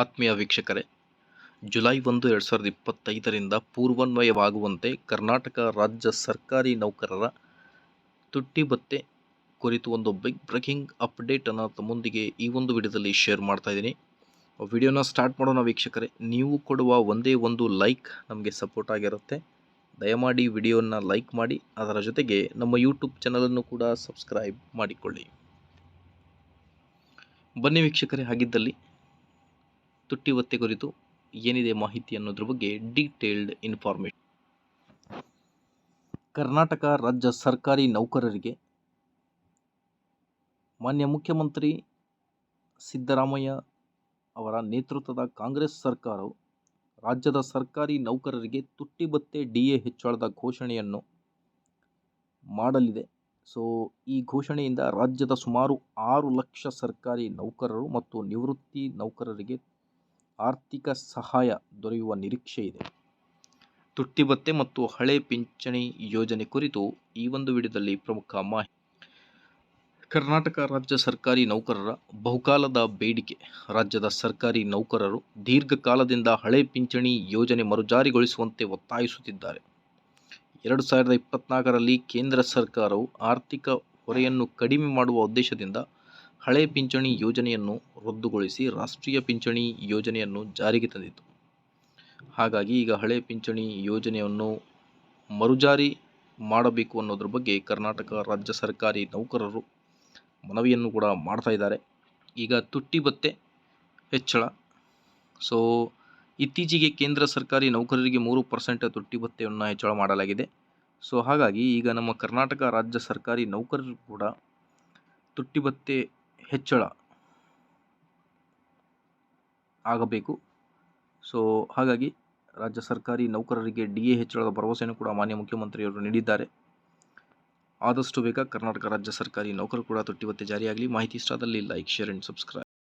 ಆತ್ಮೀಯ ವೀಕ್ಷಕರೇ, ಜುಲೈ ಒಂದು, ಎರಡು ಸಾವಿರದ ಇಪ್ಪತ್ತೈದರಿಂದ ಪೂರ್ವಾನ್ವಯವಾಗುವಂತೆ ಕರ್ನಾಟಕ ರಾಜ್ಯ ಸರ್ಕಾರಿ ನೌಕರರ ತುಟ್ಟಿ ಭತ್ತೆ ಕುರಿತು ಒಂದು ಬಿಗ್ ಬ್ರೇಕಿಂಗ್ ಅಪ್ಡೇಟನ್ನು ತಮ್ಮೊಂದಿಗೆ ಈ ಒಂದು ವಿಡಿಯೋದಲ್ಲಿ ಶೇರ್ ಮಾಡ್ತಾ ಇದ್ದೀನಿ. ವಿಡಿಯೋನ ಸ್ಟಾರ್ಟ್ ಮಾಡೋಣ ವೀಕ್ಷಕರೇ, ನೀವು ಕೊಡುವ ಒಂದೇ ಒಂದು ಲೈಕ್ ನಮಗೆ ಸಪೋರ್ಟ್ ಆಗಿರುತ್ತೆ. ದಯಮಾಡಿ ವಿಡಿಯೋನ ಲೈಕ್ ಮಾಡಿ, ಅದರ ಜೊತೆಗೆ ನಮ್ಮ ಯೂಟ್ಯೂಬ್ ಚಾನಲನ್ನು ಕೂಡ ಸಬ್ಸ್ಕ್ರೈಬ್ ಮಾಡಿಕೊಳ್ಳಿ. ಬನ್ನಿ ವೀಕ್ಷಕರೇ, ಹಾಗಿದ್ದಲ್ಲಿ ತುಟ್ಟಿ ಒತ್ತೆ ಕುರಿತು ಏನಿದೆ ಮಾಹಿತಿ ಅನ್ನೋದ್ರ ಬಗ್ಗೆ ಡೀಟೇಲ್ಡ್ ಇನ್ಫಾರ್ಮೇಷನ್ ಕರ್ನಾಟಕ ರಾಜ್ಯ ಸರ್ಕಾರಿ ನೌಕರರಿಗೆ ಮಾನ್ಯ ಮುಖ್ಯಮಂತ್ರಿ ಸಿದ್ದರಾಮಯ್ಯ ಅವರ ನೇತೃತ್ವದ ಕಾಂಗ್ರೆಸ್ ಸರ್ಕಾರವು ರಾಜ್ಯದ ಸರ್ಕಾರಿ ನೌಕರರಿಗೆ ತುಟ್ಟಿ ಬತ್ತೆ ಡಿ ಎ ಹೆಚ್ಚಳದ ಘೋಷಣೆಯನ್ನು ಮಾಡಲಿದೆ. ಸೊ, ಈ ಘೋಷಣೆಯಿಂದ ರಾಜ್ಯದ ಸುಮಾರು ಆರು ಲಕ್ಷ ಸರ್ಕಾರಿ ನೌಕರರು ಮತ್ತು ನಿವೃತ್ತಿ ನೌಕರರಿಗೆ ಆರ್ಥಿಕ ಸಹಾಯ ದೊರೆಯುವ ನಿರೀಕ್ಷೆ ಇದೆ. ತುಟ್ಟಿ ಭತ್ಯೆ ಮತ್ತು ಹಳೆ ಪಿಂಚಣಿ ಯೋಜನೆ ಕುರಿತು ಈ ಒಂದು ವಿಡಿಯೋದಲ್ಲಿ ಪ್ರಮುಖ ಮಾಹಿತಿ. ಕರ್ನಾಟಕ ರಾಜ್ಯ ಸರ್ಕಾರಿ ನೌಕರರ ಬಹುಕಾಲದ ಬೇಡಿಕೆ. ರಾಜ್ಯದ ಸರ್ಕಾರಿ ನೌಕರರು ದೀರ್ಘಕಾಲದಿಂದ ಹಳೆ ಪಿಂಚಣಿ ಯೋಜನೆ ಮರುಜಾರಿಗೊಳಿಸುವಂತೆ ಒತ್ತಾಯಿಸುತ್ತಿದ್ದಾರೆ. ಎರಡು ಸಾವಿರದ ಇಪ್ಪತ್ನಾಲ್ಕರಲ್ಲಿ ಕೇಂದ್ರ ಸರ್ಕಾರವು ಆರ್ಥಿಕ ಹೊರೆಯನ್ನು ಕಡಿಮೆ ಮಾಡುವ ಉದ್ದೇಶದಿಂದ ಹಳೆ ಪಿಂಚಣಿ ಯೋಜನೆಯನ್ನು ರದ್ದುಗೊಳಿಸಿ ರಾಷ್ಟ್ರೀಯ ಪಿಂಚಣಿ ಯೋಜನೆಯನ್ನು ಜಾರಿಗೆ ತಂದಿತು ಹಾಗಾಗಿ ಈಗ ಹಳೆ ಪಿಂಚಣಿ ಯೋಜನೆಯನ್ನು ಮರುಜಾರಿ ಮಾಡಬೇಕು ಅನ್ನೋದ್ರ ಬಗ್ಗೆ ಕರ್ನಾಟಕ ರಾಜ್ಯ ಸರ್ಕಾರಿ ನೌಕರರು ಮನವಿಯನ್ನು ಕೂಡ ಮಾಡ್ತಾ ಇದ್ದಾರೆ. ಈಗ ತುಟ್ಟಿ ಭತ್ತೆ ಹೆಚ್ಚಳ. ಸೊ ಇತ್ತೀಚೆಗೆ ಕೇಂದ್ರ ಸರ್ಕಾರಿ ನೌಕರರಿಗೆ ಮೂರು ಪರ್ಸೆಂಟ್ ತುಟ್ಟಿ ಭತ್ತೆಯನ್ನು ಹೆಚ್ಚಳ ಮಾಡಲಾಗಿದೆ. ಸೊ ಹಾಗಾಗಿ ಈಗ ನಮ್ಮ ಕರ್ನಾಟಕ ರಾಜ್ಯ ಸರ್ಕಾರಿ ನೌಕರರು ಕೂಡ ತುಟ್ಟಿ ಭತ್ತೆ ಹೆಚ್ಚಳ ಆಗಬೇಕು. ಸೊ ಹಾಗಾಗಿ ರಾಜ್ಯ ಸರ್ಕಾರಿ ನೌಕರರಿಗೆ ಡಿ ಎ ಹೆಚ್ಚಳದ ಭರವಸೆಯನ್ನು ಕೂಡ ಮಾನ್ಯ ಮುಖ್ಯಮಂತ್ರಿಯವರು ನೀಡಿದ್ದಾರೆ. ಆದಷ್ಟು ಬೇಗ ಕರ್ನಾಟಕ ರಾಜ್ಯ ಸರ್ಕಾರಿ ನೌಕರರು ಕೂಡ ತೊಟ್ಟಿವತ್ತೆ ಜಾರಿಯಾಗಲಿ. ಮಾಹಿತಿ ಇಷ್ಟ ಆದಲ್ಲಿ ಲೈಕ್ ಶೇರ್ ಆ್ಯಂಡ್ ಸಬ್ಸ್ಕ್ರೈಬ್